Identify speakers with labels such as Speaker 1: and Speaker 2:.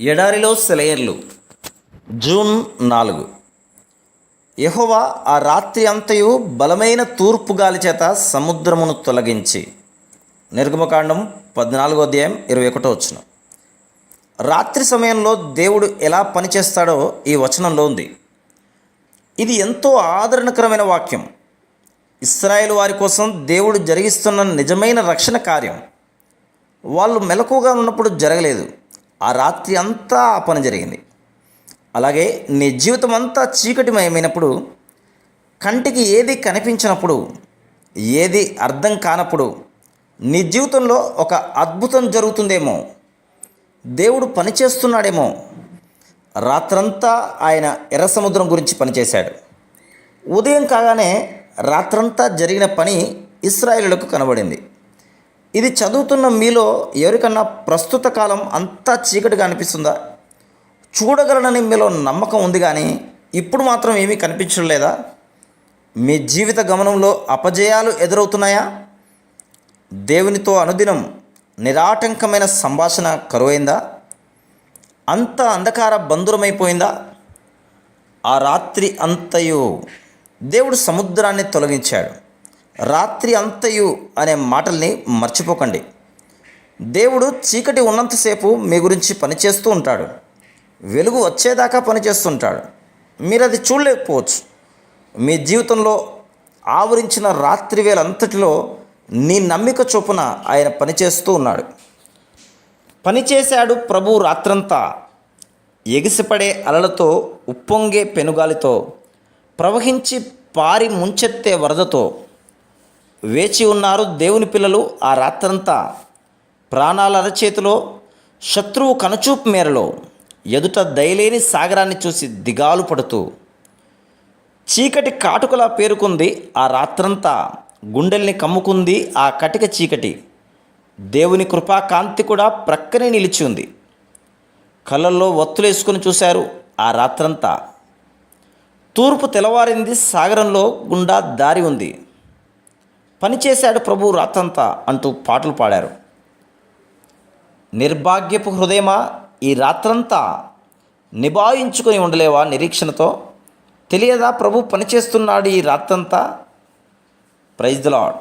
Speaker 1: ఎడారిలో సెలయర్లు. జూన్ నాలుగు. యహోవా ఆ రాత్రి అంతయు బలమైన తూర్పు గాలి చేత సముద్రమును తొలగించి. నిర్గమకాండం పద్నాలుగో అధ్యాయం ఇరవై ఒకటో వచ్చిన రాత్రి సమయంలో దేవుడు ఎలా పనిచేస్తాడో ఈ వచనంలో ఉంది. ఇది ఎంతో ఆదరణకరమైన వాక్యం. ఇస్రాయేల్ వారి కోసం దేవుడు జరిగిస్తున్న నిజమైన రక్షణ కార్యం. వాళ్ళు మెలకుగా ఉన్నప్పుడు జరగలేదు. ఆ రాత్రి అంతా ఆ పని జరిగింది. అలాగే నీ జీవితం అంతా చీకటిమయమైనప్పుడు కంటికి ఏది కనిపించినప్పుడు ఏది అర్థం కానప్పుడు నీ జీవితంలో ఒక అద్భుతం జరుగుతుందేమో దేవుడు పనిచేస్తున్నాడేమో రాత్రంతా ఆయన ఎర్ర సముద్రం గురించి పనిచేశాడు. ఉదయం కాగానే రాత్రంతా జరిగిన పని ఇస్రాయిలకు కనబడింది. ఇది చదువుతున్న మీలో ఎవరికన్నా ప్రస్తుత కాలం అంతా చీకటిగా అనిపిస్తుందా? చూడగలనని మీలో నమ్మకం ఉంది కానీ ఇప్పుడు మాత్రం ఏమీ కనిపించడం లేదా? మీ జీవిత గమనంలో అపజయాలు ఎదురవుతున్నాయా? దేవునితో అనుదినం నిరాటంకమైన సంభాషణ కరువైందా? అంత అంధకార బంధురమైపోయిందా? ఆ రాత్రి అంతయు దేవుడు సముద్రాన్ని తొలగించాడు. రాత్రి అంతయు అనే మాటల్ని మర్చిపోకండి. దేవుడు చీకటి ఉన్నంతసేపు మీ గురించి పనిచేస్తూ ఉంటాడు. వెలుగు వచ్చేదాకా పనిచేస్తుంటాడు. మీరు అది చూడలేకపోవచ్చు. మీ జీవితంలో ఆవరించిన రాత్రి వేలంతటిలో నీ నమ్మిక చొప్పున ఆయన పనిచేస్తూ ఉన్నాడు. పనిచేశాడు ప్రభు రాత్రంతా. ఎగిసిపడే అలలతో ఉప్పొంగే పెనుగాలితో ప్రవహించి పారి ముంచెత్తే వరదతో వేచి ఉన్నారు దేవుని పిల్లలు ఆ రాత్రంతా. ప్రాణాల అరచేతిలో శత్రువు కనుచూపు మేరలో ఎదుట దయలేని సాగరాన్ని చూసి దిగాలు పడుతూ. చీకటి కాటుకలా పేరుకుంది ఆ రాత్రంతా. గుండెల్ని కమ్ముకుంది ఆ కటిక చీకటి. దేవుని కృపాకాంతి కూడా ప్రక్కనే నిలిచి ఉంది. కళ్ళల్లో ఒత్తులేసుకుని చూశారు ఆ రాత్రంతా. తూర్పు తెల్లవారింది సాగరంలో గుండా దారి ఉంది. పనిచేశాడు ప్రభు రాత్రంతా అంటూ పాటలు పాడారు. నిర్భాగ్యపు హృదయమా? ఈ రాత్రంతా నిభాయించుకొని ఉండలేవా నిరీక్షణతో? తెలియదా ప్రభు పనిచేస్తున్నాడు ఈ రాత్రంతా? Praise the lord